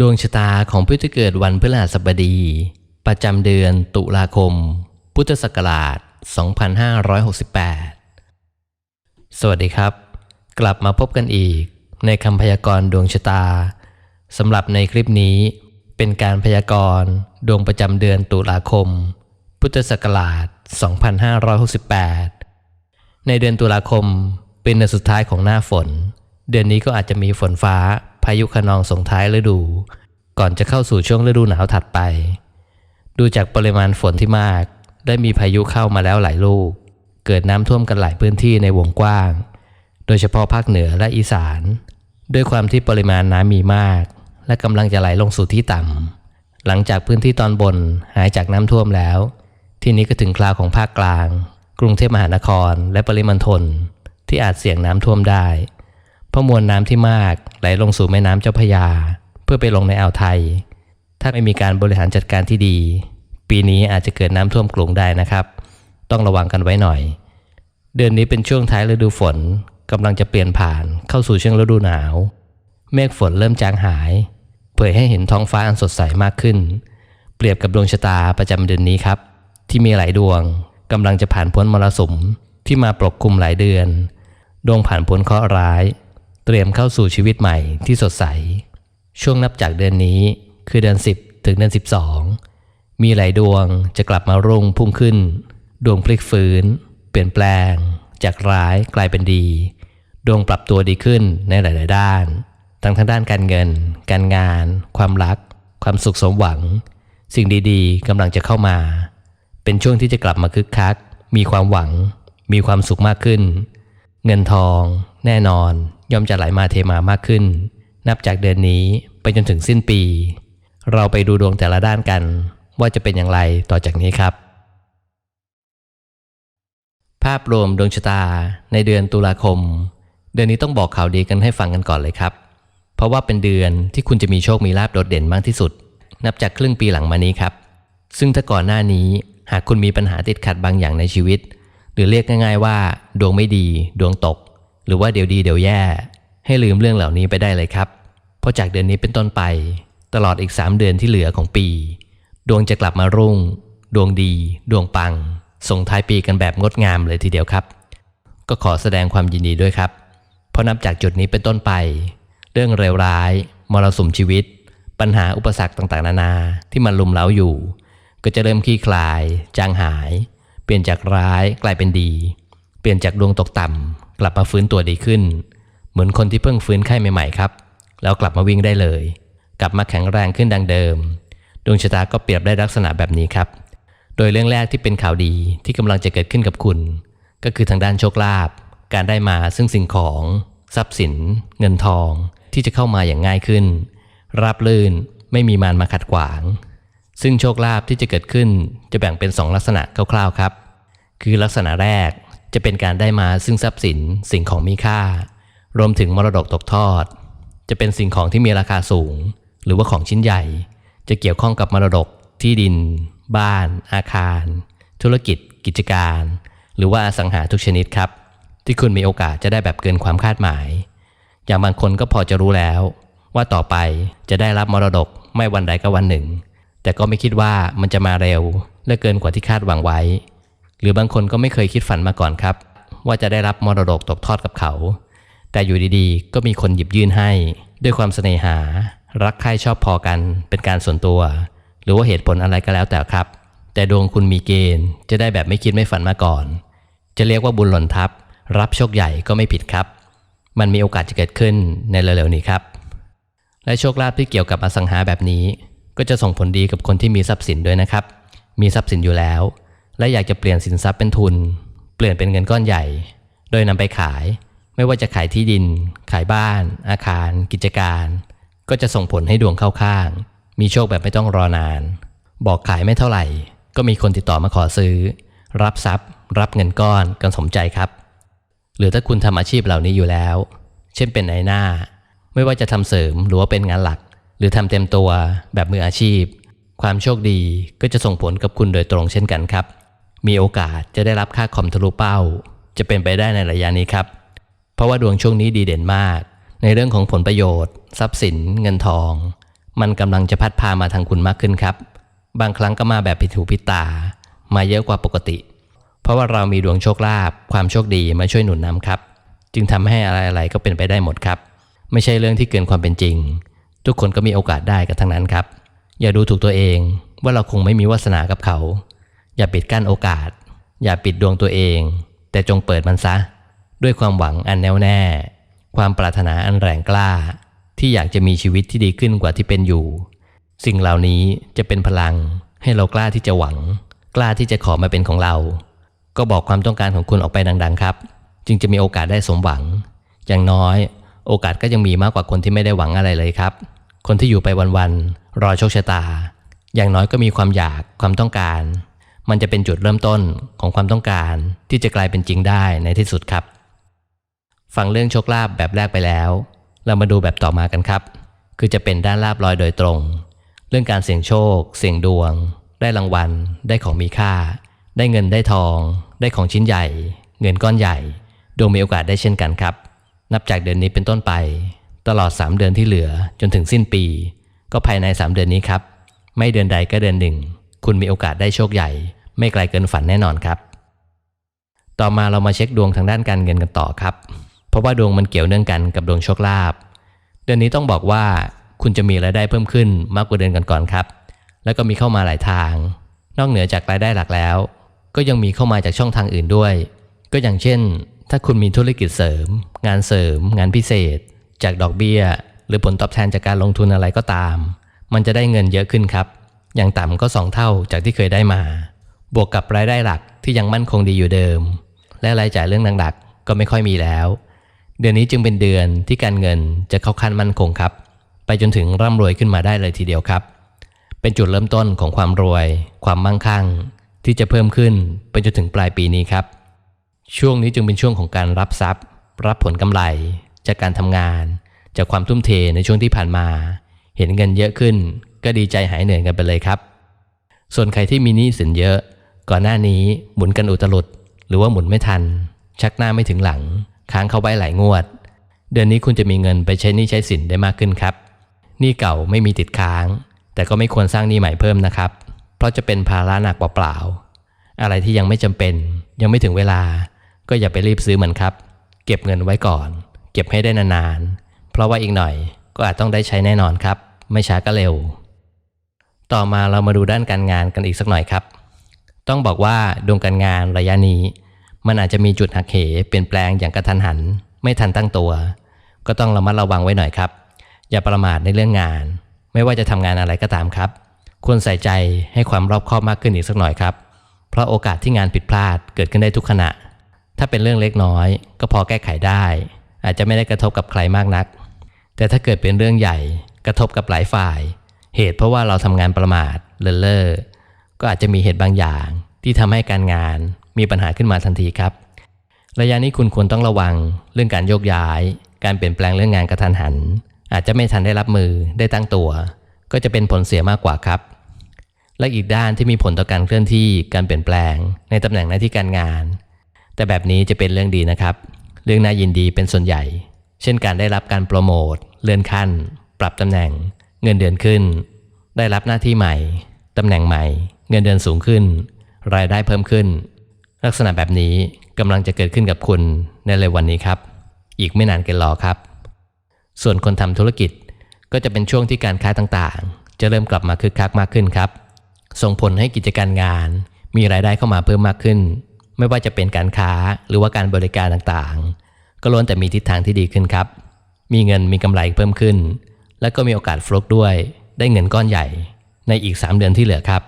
ดวงชะตาของผู้ที่เกิดวันพฤหัสบดี ประจำเดือนตุลาคม พุทธศักราช 2568 สวัสดีครับ กลับมาพบกันอีกในคำพยากรณ์ดวงชะตาสำหรับในคลิปนี้เป็นการพยากรณ์ดวงประจำเดือนตุลาคม พุทธศักราช 2568 ในเดือนตุลาคมเป็นเดือนสุดท้ายของหน้าฝน เดือนนี้ก็อาจจะมีฝนฟ้าายุคะนองส่งท้ายฤดู ก่อนจะเข้าสู่ช่วงฤดูหนาวถัดไป ดูจากปริมาณฝนที่มาก ได้มีพายุเข้ามาแล้วหลายลูก เกิดน้ำท่วมกันหลายพื้นที่ในวงกว้าง โดยเฉพาะภาคเหนือและอีสาน ด้วยความที่ปริมาณน้ำมีมาก และกำลังจะไหลลงสู่ที่ต่ำหลังจากพื้นที่ตอนบนหายจากน้ำท่วมแล้ว ที่นี้ก็ถึงคราวของภาคกลาง กรุงเทพมหานครและปริมณฑลที่อาจเสี่ยงน้ำท่วมได้ ราะมวลน้ำที่มากไหลลงสู่แม่น้ำเจ้าพระยา เพื่อไปลงในอ่าวไทย ถ้าไม่มีการบริหารจัดการที่ดี ปีนี้อาจจะเกิดน้ำท่วมกรุงได้นะครับ ต้องระวังกันไว้หน่อย เดือนนี้เป็นช่วงท้ายฤดูฝนกำลังจะเปลี่ยนผ่านเข้าสู่ช่วงฤดูหนาว เมฆฝนเริ่มจางหาย เผยให้เห็นท้องฟ้าอันสดใสมากขึ้น เปรียบกับดวงชะตาประจำเดือนนี้ครับ ที่มีหลายดวงกำลังจะผ่านพ้นมรสุมที่มาปกคลุมหลายเดือน ดวงผ่านพ้นเคราะห์ร้าย เตรียมเข้าสู่ชีวิตใหม่ที่สดใส ช่วงนับจากเดือนนี้คือเดือน 10 ถึงเดือน 12 มีหลายดวงจะกลับมารุ่งพุ่งขึ้น ดวงพลิกฟื้น เปลี่ยนแปลง จากร้ายกลายเป็นดี ดวงปรับตัวดีขึ้นในหลาย ๆ ด้าน ทั้งทางด้านการเงิน การงาน ความรัก ความสุขสมหวัง สิ่งดีๆกำลังจะเข้ามา เป็นช่วงที่จะกลับมาคึกคัก มีความหวัง มีความสุขมากขึ้น เงินทอง แน่นอน ย่อมจะไหลมาเทมามากขึ้น นับจากเดือนนี้ไปจนถึงสิ้นปี เราไปดูดวงแต่ละด้านกัน ว่าจะเป็นอย่างไรต่อจากนี้ครับ ภาพรวมดวงชะตาในเดือนตุลาคม เดือนนี้ต้องบอกข่าวดีกันให้ฟังกันก่อนเลยครับ เพราะว่าเป็นเดือนที่คุณจะมีโชคมีลาบโดดเด่นมากที่สุด นับจากครึ่งปีหลังมานี้ครับ ซึ่งถ้าก่อนหน้านี้หากคุณมีปัญหาติดขัดบางอย่างในชีวิต หรือเรียกง่าย ๆ ว่า ดวงไม่ดี ดวงตก หรือว่าเดี๋ยวดีเดี๋ยวแย่ ให้ลืมเรื่องเหล่านี้ไปได้เลยครับ เพราะจากเดือนนี้เป็นต้นไป ตลอดอีก 3 เดือนที่เหลือของปี ดวงจะกลับมารุ่ง ดวงดี ดวงปัง ส่งท้ายปีกันแบบงดงามเลยทีเดียวครับ ก็ขอแสดงความยินดีด้วยครับ เพราะนับจากจุดนี้เป็นต้นไป เรื่องเลวร้าย มรสุมชีวิต ปัญหาอุปสรรคต่างๆ นานาที่มันลุมเล้าอยู่ ก็จะเริ่มคลี่คลาย จางหาย เปลี่ยนจากร้ายกลายเป็นดี เปลี่ยนจากดวงตกต่ำ กลับมาฟื้นตัวดีขึ้น เหมือนคนที่เพิ่งฟื้นไข้ใหม่ๆครับ แล้วกลับมาวิ่งได้เลย กลับมาแข็งแรงขึ้นดังเดิม ดวงชะตาก็เปรียบได้ลักษณะแบบนี้ครับ โดยเรื่องแรกที่เป็นข่าวดีที่กำลังจะเกิดขึ้นกับคุณ ก็คือทางด้านโชคลาภการได้มาซึ่งสิ่งของ ทรัพย์สิน เงินทอง ที่จะเข้ามาอย่างง่ายขึ้น ราบลื่นไม่มีมารมาขัดขวาง ซึ่งโชคลาภที่จะเกิดขึ้นจะแบ่งเป็น 2 ลักษณะคร่าวๆครับ คือลักษณะแรก จะเป็นการได้มาซึ่งทรัพย์สินสิ่งของมีค่า รวมถึงมรดกตกทอด จะเป็นสิ่งของที่มีราคาสูง หรือว่าของชิ้นใหญ่ จะเกี่ยวข้องกับมรดกที่ดิน บ้าน อาคาร ธุรกิจ กิจการ หรือว่าสังหาทุกชนิดครับ ที่คุณมีโอกาสจะได้แบบเกินความคาดหมาย อย่างบางคนก็พอจะรู้แล้ว ว่าต่อไปจะได้รับมรดกไม่วันใดก็วันหนึ่ง แต่ก็ไม่คิดว่ามันจะมาเร็วและเกินกว่าที่คาดหวังไว้ หรือบางคนก็ไม่เคยคิดฝันมาก่อนครับ ว่าจะได้รับมรดกตกทอดกับเขา แต่อยู่ดีๆ ก็มีคนหยิบยื่นให้ ด้วยความเสน่หา รักใคร่ชอบพอกันเป็นการส่วนตัว หรือว่าเหตุผลอะไรก็แล้วแต่ครับ แต่ดวงคุณมีเกณฑ์ จะได้แบบไม่คิดไม่ฝันมาก่อน จะเรียกว่าบุญหล่นทับ รับโชคใหญ่ก็ไม่ผิดครับ มันมีโอกาสจะเกิดขึ้นในเร็วๆนี้ครับ และโชคลาภที่เกี่ยวกับอสังหาแบบนี้ ก็จะส่งผลดีกับคนที่มีทรัพย์สินด้วยนะครับ มีทรัพย์สินอยู่แล้ว และอยากจะเปลี่ยนสินทรัพย์เป็นทุน เปลี่ยนเป็นเงินก้อนใหญ่ โดยนำไปขาย ไม่ว่าจะขายที่ดิน ขายบ้าน อาคาร กิจการ ก็จะส่งผลให้ดวงเข้าข้าง มีโชคแบบไม่ต้องรอนาน บอกขายไม่เท่าไหร่ ก็มีคนติดต่อมาขอซื้อ รับทรัพย์ รับเงินก้อนกันสมใจครับ หรือถ้าคุณทำอาชีพเหล่านี้อยู่แล้ว เช่นเป็นนายหน้า ไม่ว่าจะทำเสริมหรือว่าเป็นงานหลัก หรือทำเต็มตัวแบบมืออาชีพ ความโชคดีก็จะส่งผลกับคุณโดยตรงเช่นกันครับ มีโอกาสจะได้รับค่าคอมทะลุเป้า จะเป็นไปได้ในระยะนี้ครับ เพราะว่าดวงช่วงนี้ดีเด่นมาก ในเรื่องของผลประโยชน์ ทรัพย์สิน เงินทอง มันกำลังจะพัดพามาทางคุณมากขึ้นครับ บางครั้งก็มาแบบผิดหูผิดตา มาเยอะกว่าปกติ เพราะว่าเรามีดวงโชคลาภความโชคดีมาช่วยหนุนนำครับ จึงทำให้อะไรๆก็เป็นไปได้หมดครับ ไม่ใช่เรื่องที่เกินความเป็นจริง ทุกคนก็มีโอกาสได้กันทั้งนั้นครับ อย่าดูถูกตัวเองว่าเราคงไม่มีวาสนากับเขา อย่าปิดกั้นโอกาส อย่าปิดดวงตัวเอง แต่จงเปิดมันซะ ด้วยความหวังอันแน่วแน่ ความปรารถนาอันแรงกล้า ที่อยากจะมีชีวิตที่ดีขึ้นกว่าที่เป็นอยู่ สิ่งเหล่านี้จะเป็นพลัง ให้เรากล้าที่จะหวัง กล้าที่จะขอมาเป็นของเรา ก็บอกความต้องการของคุณออกไปดัง ๆ ครับ จึงจะมีโอกาสได้สมหวัง อย่างน้อย โอกาสก็ยังมีมากกว่าคนที่ไม่ได้หวังอะไรเลยครับ คนที่อยู่ไปวันๆรอโชคชะตา อย่างน้อยก็มีความอยากความต้องการ มันจะเป็นจุดเริ่มต้นของความต้องการที่จะกลายเป็นจริงได้ในที่สุดครับ ฟังเรื่องโชคลาภแบบแรกไปแล้ว เรามาดูแบบต่อมากันครับ คือจะเป็นด้านลาบลอยโดยตรง เรื่องการเสี่ยงโชค เสี่ยงดวง ได้รางวัล ได้ของมีค่า ได้เงินได้ทอง ได้ของชิ้นใหญ่ เงินก้อนใหญ่ ดวงมีโอกาสได้เช่นกันครับ นับจากเดือนนี้เป็นต้นไป ตลอด 3 เดือนที่เหลือจนถึงสิ้นปี ก็ภายใน 3 เดือนนี้ครับ ไม่เดือนใดก็เดือนหนึ่ง คุณมีโอกาสได้โชคใหญ่ ไม่ไกลเกินฝันแน่นอนครับ ต่อมาเรามาเช็คดวงทางด้านการเงินกันต่อครับ เพราะว่าดวงมันเกี่ยวเนื่องกันกับดวงโชคลาภเดือนนี้ต้องบอกว่าคุณจะมีรายได้เพิ่มขึ้นมากกว่าเดือนก่อนๆครับ แล้วก็มีเข้ามาหลายทาง นอกเหนือจากรายได้หลักแล้ว ก็ยังมีเข้ามาจากช่องทางอื่นด้วย ก็อย่างเช่น ถ้าคุณมีธุรกิจเสริม งานเสริม งานพิเศษ จากดอกเบี้ย หรือผลตอบแทนจากการลงทุนอะไรก็ตาม มันจะได้เงินเยอะขึ้นครับ อย่างต่ำก็ 2 เท่าจากที่เคยได้มา บวกกับรายได้หลักที่ยังมั่นคงดีอยู่เดิม และรายจ่ายเรื่องหนักๆก็ไม่ค่อยมีแล้ว เดือนนี้จึงเป็นเดือนที่การเงินจะเข้าขั้นมั่นคงครับ ไปจนถึงร่ำรวยขึ้นมาได้เลยทีเดียวครับ เป็นจุดเริ่มต้นของความรวย ความมั่งคั่ง ที่จะเพิ่มขึ้นไปจนถึงปลายปีนี้ครับ ช่วงนี้จึงเป็นช่วงของการรับทรัพย์ รับผลกำไร จากการทำงาน จากความทุ่มเทในช่วงที่ผ่านมา เห็นเงินเยอะขึ้น ก็ดีใจหายเหนื่อยกันไปเลยครับ ส่วนใครที่มีหนี้สินเยอะ ก่อนหน้านี้หมุนกันอุตลุด หรือว่าหมุนไม่ทัน ชักหน้าไม่ถึงหลัง ค้างเข้าไว้หลายงวด เดือนนี้คุณจะมีเงินไปใช้หนี้ใช้สินได้มากขึ้นครับหนี้เก่าไม่มีติดค้าง แต่ก็ไม่ควรสร้างหนี้ใหม่เพิ่มนะครับ เพราะจะเป็นภาระหนักเปล่าๆอะไรที่ยังไม่จำเป็น ยังไม่ถึงเวลา ก็อย่าไปรีบซื้อมันครับ เก็บเงินไว้ก่อน เก็บให้ได้นานๆเพราะว่าอีกหน่อยก็อาจต้องได้ใช้แน่นอนครับ ไม่ช้าก็เร็ว ต่อมาเรามาดูด้านการงานกันอีกสักหน่อยครับ ต้องบอกว่าดวงการงานระยะนี้ มันอาจจะมีจุดหักเหเปลี่ยนแปลงอย่างกระทันหัน ไม่ทันตั้งตัว ก็ต้องระมัดระวังไว้หน่อยครับ อย่าประมาทในเรื่องงาน ไม่ว่าจะทำงานอะไรก็ตามครับ ควรใส่ใจให้ความรอบคอบมากขึ้นอีกสักหน่อยครับ เพราะโอกาสที่งานผิดพลาดเกิดขึ้นได้ทุกขณะ ถ้าเป็นเรื่องเล็กน้อย ก็พอแก้ไขได้ อาจจะไม่ได้กระทบกับใครมากนัก แต่ถ้าเกิดเป็นเรื่องใหญ่กระทบกับหลายฝ่าย เหตุเพราะว่าเราทำงานประมาทเลินเล่อ ก็อาจจะมีเหตุบางอย่างที่ทำให้การงานมีปัญหาขึ้นมาทันทีครับ ระยะนี้คุณควรต้องระวังเรื่องการโยกย้าย การเปลี่ยนแปลงเรื่องงานกระทันหัน อาจจะไม่ทันได้รับมือได้ตั้งตัว ก็จะเป็นผลเสียมากกว่าครับ และอีกด้านที่มีผลต่อการเคลื่อนที่การเปลี่ยนแปลง ในตำแหน่งหน้าที่การงาน แต่แบบนี้จะเป็นเรื่องดีนะครับ เรื่องน่ายินดีเป็นส่วนใหญ่ เช่นการได้รับการโปรโมทเลื่อนขั้น ปรับตำแหน่ง เงินเดือนขึ้น ได้รับหน้าที่ใหม่ตำแหน่งใหม่ เงินเดือนสูงขึ้น รายได้เพิ่มขึ้น ลักษณะแบบนี้กำลังจะเกิดขึ้นกับคุณในเร็ววันนี้ครับ อีกไม่นานเกินรอครับ ส่วนคนทำธุรกิจก็จะเป็นช่วงที่การค้าต่างๆ จะเริ่มกลับมาคึกคักมากขึ้นครับ ส่งผลให้กิจการงาน มีรายได้เข้ามาเพิ่มมากขึ้น ไม่ว่าจะเป็นการค้าหรือว่าการบริการต่างๆ ก็ล้วนแต่มีทิศทางที่ดีขึ้นครับ มีเงินมีกำไรเพิ่มขึ้น และก็มีโอกาสฟลุกด้วย ได้เงินก้อนใหญ่ ในอีก 3 เดือนที่เหลือครับ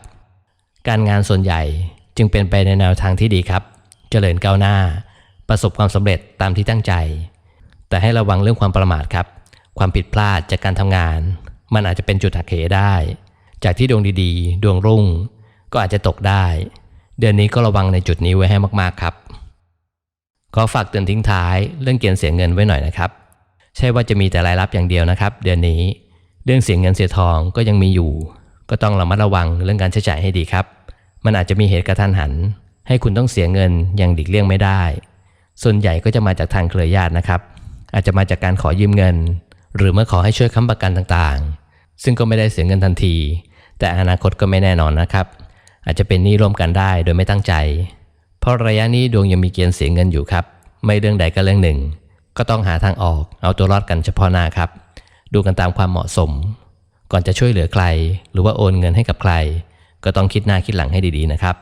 การงานส่วนใหญ่จึงเป็นไปในแนวทางที่ดีครับ เจริญก้าวหน้า ประสบความสำเร็จตามที่ตั้งใจ แต่ให้ระวังเรื่องความประมาทครับ ความผิดพลาดจากการทำงาน มันอาจจะเป็นจุดหักเหได้ จากที่ดวงดีๆ ดวงรุ่ง ก็อาจจะตกได้ เดือนนี้ก็ระวังในจุดนี้ไว้ให้มากๆครับ ขอฝากเตือนทิ้งท้ายเรื่องเกณฑ์เสียเงินไว้หน่อยนะครับ ใช่ว่าจะมีแต่รายรับอย่างเดียวนะครับ เดือนนี้ เรื่องเสียเงินเสียทองก็ยังมีอยู่ ก็ต้องระมัดระวังเรื่องการใช้จ่ายให้ดีครับ มันอาจจะมีเหตุกระทันหัน ให้คุณต้องเสียเงินอย่างดิกเลี่ยงไม่ได้ ส่วนใหญ่ก็จะมาจากทางเครือญาตินะครับ อาจจะมาจากการขอยืมเงิน หรือเมื่อขอให้ช่วยค้ำประกันต่างๆ ซึ่งก็ไม่ได้เสียเงินทันที แต่อนาคตก็ไม่แน่นอนนะครับ อาจจะเป็นหนี้ร่วมกันได้โดยไม่ตั้งใจ เพราะระยะนี้ดวงยังมีเกณฑ์เสียเงินอยู่ครับ ไม่เรื่องใดก็เรื่องหนึ่ง ก็ต้องหาทางออก เอาตัวรอดกันเฉพาะหน้าครับ ดูกันตามความเหมาะสม ก่อนจะช่วยเหลือใคร หรือว่าโอนเงินให้กับใคร ก็ต้องคิดหน้าคิดหลังให้ดีๆนะครับ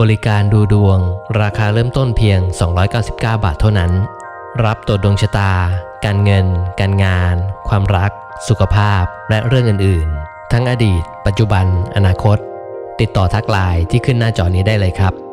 บริการดูดวง ราคาเริ่มต้นเพียง 299 บาทเท่านั้น รับตรวจดวงชะตา การเงิน การงาน ความรัก สุขภาพ และเรื่องอื่น ๆ ทั้งอดีต ปัจจุบัน อนาคต ติดต่อทักไลน์ที่ขึ้นหน้าจอนี้ได้เลยครับ